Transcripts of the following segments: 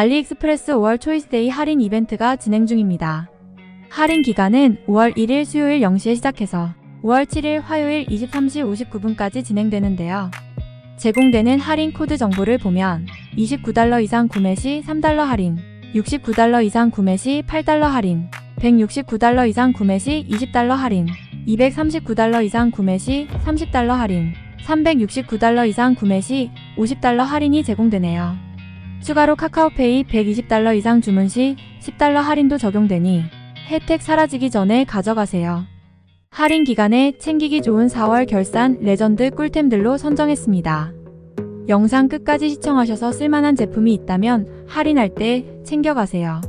알리익스프레스 5월 초이스데이 할인 이벤트가 진행 중입니다. 할인 기간은 5월 1일 수요일 0시에 시작해서 5월 7일 화요일 23시 59분까지 진행되는데요. 제공되는 할인 코드 정보를 보면 29달러 이상 구매 시 3달러 할인, 69달러 이상 구매 시 8달러 할인, 169달러 이상 구매 시 20달러 할인, 239달러 이상 구매 시 30달러 할인, 369달러 이상 구매 시 50달러 할인이 제공되네요. 추가로 카카오페이 120달러 이상 주문 시 10달러 할인도 적용되니 혜택 사라지기 전에 가져가세요. 할인 기간에 챙기기 좋은 4월 결산 레전드 꿀템들로 선정했습니다. 영상 끝까지 시청하셔서 쓸만한 제품이 있다면 할인할 때 챙겨가세요.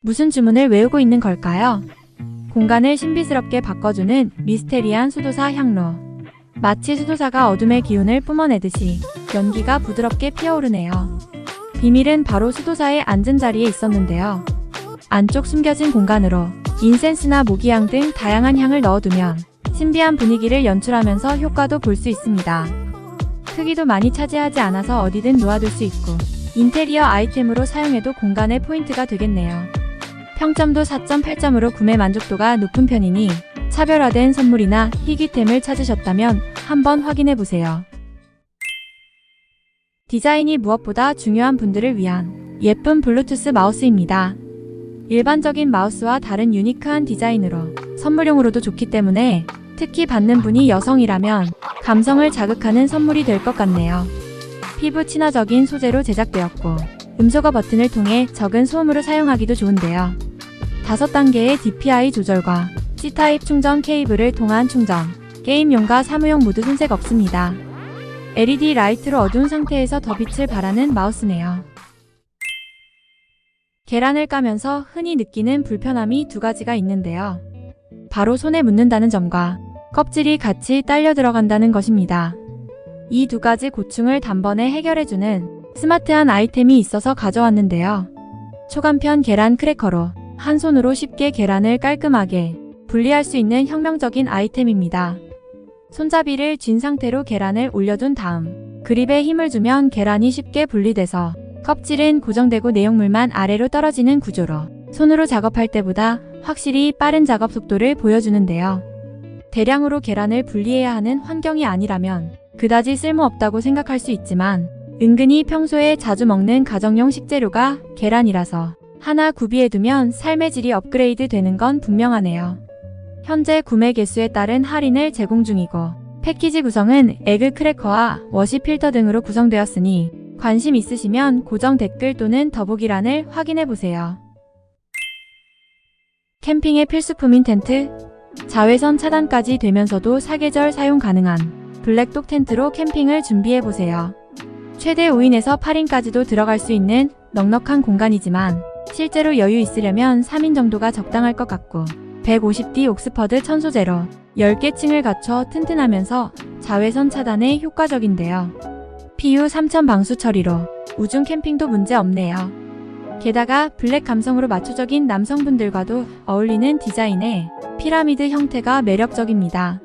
무슨 주문을 외우고 있는 걸까요? 공간을 신비스럽게 바꿔주는 미스테리한 수도사 향로. 마치 수도사가 어둠의 기운을 뿜어내듯이 연기가 부드럽게 피어오르네요. 비밀은 바로 수도사의 앉은 자리에 있었는데요. 안쪽 숨겨진 공간으로 인센스나 모기향 등 다양한 향을 넣어두면 신비한 분위기를 연출하면서 효과도 볼 수 있습니다. 크기도 많이 차지하지 않아서 어디든 놓아둘 수 있고 인테리어 아이템으로 사용해도 공간의 포인트가 되겠네요. 평점도 4.8점으로 구매 만족도가 높은 편이니 차별화된 선물이나 희귀템을 찾으셨다면 한번 확인해 보세요. 디자인이 무엇보다 중요한 분들을 위한 예쁜 블루투스 마우스입니다. 일반적인 마우스와 다른 유니크한 디자인으로 선물용으로도 좋기 때문에 특히 받는 분이 여성이라면 감성을 자극하는 선물이 될 것 같네요. 피부 친화적인 소재로 제작되었고 음소거 버튼을 통해 적은 소음으로 사용하기도 좋은데요. 5단계의 DPI 조절과 C타입 충전 케이블을 통한 충전, 게임용과 사무용 모두 손색 없습니다. LED 라이트로 어두운 상태에서 더 빛을 발하는 마우스네요. 계란을 까면서 흔히 느끼는 불편함이 두 가지가 있는데요. 바로 손에 묻는다는 점과 껍질이 같이 딸려 들어간다는 것입니다. 이 두 가지 고충을 단번에 해결해주는 스마트한 아이템이 있어서 가져왔는데요. 초간편 계란 크래커로 한 손으로 쉽게 계란을 깔끔하게 분리할 수 있는 혁명적인 아이템입니다. 손잡이를 쥔 상태로 계란을 올려둔 다음 그립에 힘을 주면 계란이 쉽게 분리돼서 껍질은 고정되고 내용물만 아래로 떨어지는 구조로 손으로 작업할 때보다 확실히 빠른 작업 속도를 보여주는데요. 대량으로 계란을 분리해야 하는 환경이 아니라면 그다지 쓸모없다고 생각할 수 있지만 은근히 평소에 자주 먹는 가정용 식재료가 계란이라서 하나 구비해두면 삶의 질이 업그레이드 되는 건 분명하네요. 현재 구매 개수에 따른 할인을 제공 중이고 패키지 구성은 에그 크래커와 워시 필터 등으로 구성되었으니 관심 있으시면 고정 댓글 또는 더보기란을 확인해 보세요. 캠핑의 필수품인 텐트, 자외선 차단까지 되면서도 사계절 사용 가능한 블랙독 텐트로 캠핑을 준비해 보세요. 최대 5인에서 8인까지도 들어갈 수 있는 넉넉한 공간이지만 실제로 여유 있으려면 3인 정도가 적당할 것 같고 150D 옥스퍼드 천소재로 10개 층을 갖춰 튼튼하면서 자외선 차단에 효과적인데요. PU 3000 방수 처리로 우중 캠핑도 문제 없네요. 게다가 블랙 감성으로 마초적인 남성분들과도 어울리는 디자인에 피라미드 형태가 매력적입니다.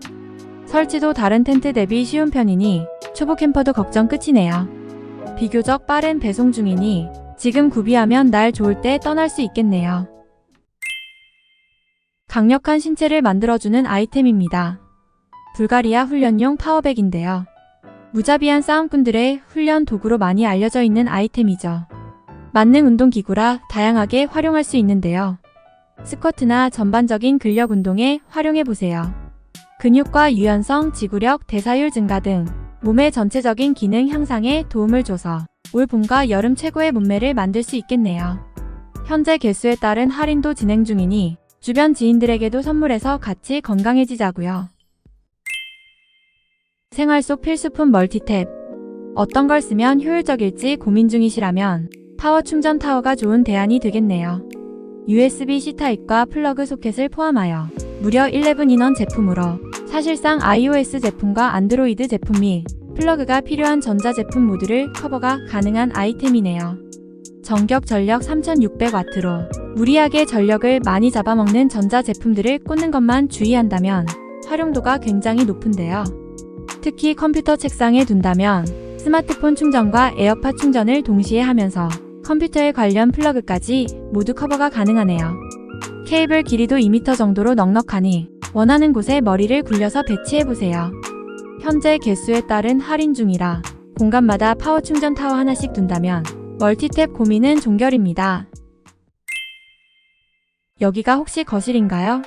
설치도 다른 텐트 대비 쉬운 편이니 초보 캠퍼도 걱정 끝이네요. 비교적 빠른 배송 중이니 지금 구비하면 날 좋을 때 떠날 수 있겠네요. 강력한 신체를 만들어주는 아이템입니다. 불가리아 훈련용 파워백인데요. 무자비한 싸움꾼들의 훈련 도구로 많이 알려져 있는 아이템이죠. 만능 운동기구라 다양하게 활용할 수 있는데요. 스쿼트나 전반적인 근력 운동에 활용해보세요. 근육과 유연성, 지구력, 대사율 증가 등 몸의 전체적인 기능 향상에 도움을 줘서 올 봄과 여름 최고의 몸매를 만들 수 있겠네요. 현재 개수에 따른 할인도 진행 중이니 주변 지인들에게도 선물해서 같이 건강해지자고요. 생활 속 필수품 멀티탭. 어떤 걸 쓰면 효율적일지 고민 중이시라면 파워 충전 타워가 좋은 대안이 되겠네요. USB-C 타입과 플러그 소켓을 포함하여 무려 11 인원 제품으로 사실상 iOS 제품과 안드로이드 제품 및 플러그가 필요한 전자제품 모두를 커버가 가능한 아이템이네요. 전격 전력 3600W로 무리하게 전력을 많이 잡아먹는 전자제품들을 꽂는 것만 주의한다면 활용도가 굉장히 높은데요. 특히 컴퓨터 책상에 둔다면 스마트폰 충전과 에어팟 충전을 동시에 하면서 컴퓨터에 관련 플러그까지 모두 커버가 가능하네요. 케이블 길이도 2m 정도로 넉넉하니 원하는 곳에 머리를 굴려서 배치해보세요. 현재 개수에 따른 할인 중이라 공간마다 파워 충전 타워 하나씩 둔다면 멀티탭 고민은 종결입니다. 여기가 혹시 거실인가요?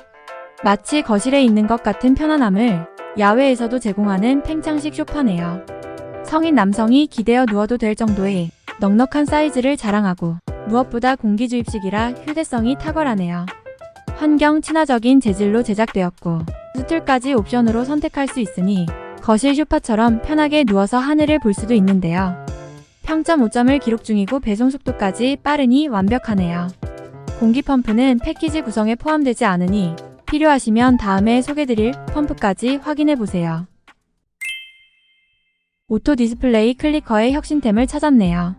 마치 거실에 있는 것 같은 편안함을 야외에서도 제공하는 팽창식 쇼파네요. 성인 남성이 기대어 누워도 될 정도의 넉넉한 사이즈를 자랑하고 무엇보다 공기주입식이라 휴대성이 탁월하네요. 환경 친화적인 재질로 제작되었고 수툴까지 옵션으로 선택할 수 있으니 거실 쇼파처럼 편하게 누워서 하늘을 볼 수도 있는데요. 평점 5점을 기록 중이고 배송 속도까지 빠르니 완벽하네요. 공기 펌프는 패키지 구성에 포함되지 않으니 필요하시면 다음에 소개드릴 펌프까지 확인해 보세요. 오토 디스플레이 클리커의 혁신템을 찾았네요.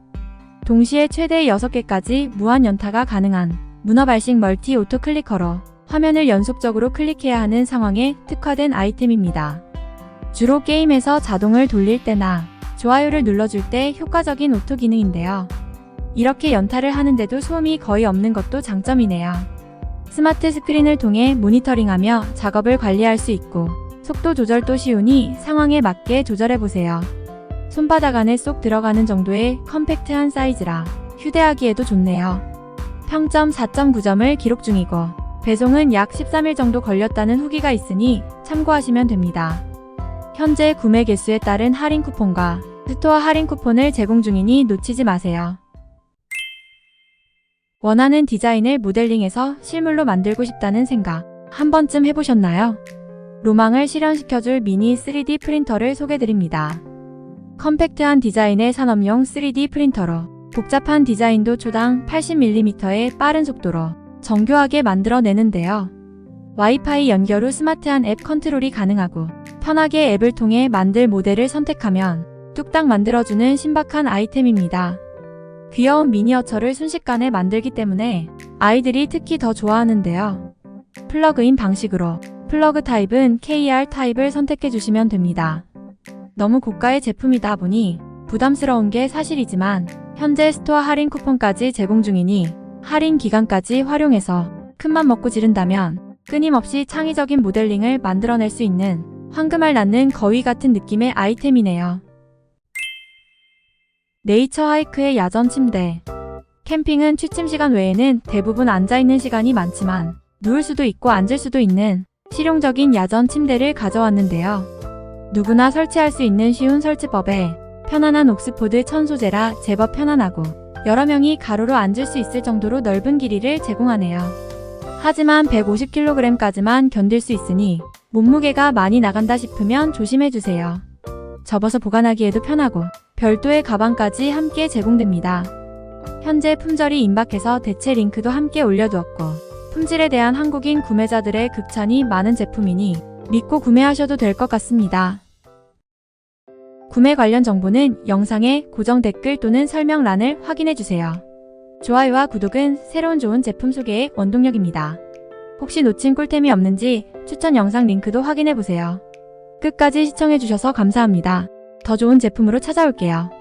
동시에 최대 6개까지 무한 연타가 가능한 문어 발식 멀티 오토 클리커로 화면을 연속적으로 클릭해야 하는 상황에 특화된 아이템입니다. 주로 게임에서 자동을 돌릴 때나 좋아요를 눌러줄 때 효과적인 오토 기능인데요. 이렇게 연타를 하는데도 소음이 거의 없는 것도 장점이네요. 스마트 스크린을 통해 모니터링하며 작업을 관리할 수 있고 속도 조절도 쉬우니 상황에 맞게 조절해보세요. 손바닥 안에 쏙 들어가는 정도의 컴팩트한 사이즈라 휴대하기에도 좋네요. 평점 4.9점을 기록 중이고 배송은 약 13일 정도 걸렸다는 후기가 있으니 참고하시면 됩니다. 현재 구매 개수에 따른 할인 쿠폰과 스토어 할인 쿠폰을 제공 중이니 놓치지 마세요. 원하는 디자인을 모델링해서 실물로 만들고 싶다는 생각 한 번쯤 해보셨나요? 로망을 실현시켜줄 미니 3D 프린터를 소개드립니다. 컴팩트한 디자인의 산업용 3D 프린터로 복잡한 디자인도 초당 80mm의 빠른 속도로 정교하게 만들어내는데요. 와이파이 연결 후 스마트한 앱 컨트롤이 가능하고 편하게 앱을 통해 만들 모델을 선택하면 뚝딱 만들어주는 신박한 아이템입니다. 귀여운 미니어처를 순식간에 만들기 때문에 아이들이 특히 더 좋아하는데요. 플러그인 방식으로 플러그 타입은 KR 타입을 선택해 주시면 됩니다. 너무 고가의 제품이다 보니 부담스러운 게 사실이지만 현재 스토어 할인 쿠폰까지 제공 중이니 할인 기간까지 활용해서 큰맘 먹고 지른다면 끊임없이 창의적인 모델링을 만들어낼 수 있는 황금알 낳는 거위 같은 느낌의 아이템이네요. 네이처 하이크의 야전 침대. 캠핑은 취침 시간 외에는 대부분 앉아있는 시간이 많지만 누울 수도 있고 앉을 수도 있는 실용적인 야전 침대를 가져왔는데요. 누구나 설치할 수 있는 쉬운 설치법에 편안한 옥스포드 천 소재라 제법 편안하고 여러 명이 가로로 앉을 수 있을 정도로 넓은 길이를 제공하네요. 하지만 150kg까지만 견딜 수 있으니 몸무게가 많이 나간다 싶으면 조심해주세요. 접어서 보관하기에도 편하고 별도의 가방까지 함께 제공됩니다. 현재 품절이 임박해서 대체 링크도 함께 올려두었고 품질에 대한 한국인 구매자들의 극찬이 많은 제품이니 믿고 구매하셔도 될 것 같습니다. 구매 관련 정보는 영상의 고정 댓글 또는 설명란을 확인해주세요. 좋아요와 구독은 새로운 좋은 제품 소개의 원동력입니다. 혹시 놓친 꿀템이 없는지 추천 영상 링크도 확인해보세요. 끝까지 시청해주셔서 감사합니다. 더 좋은 제품으로 찾아올게요.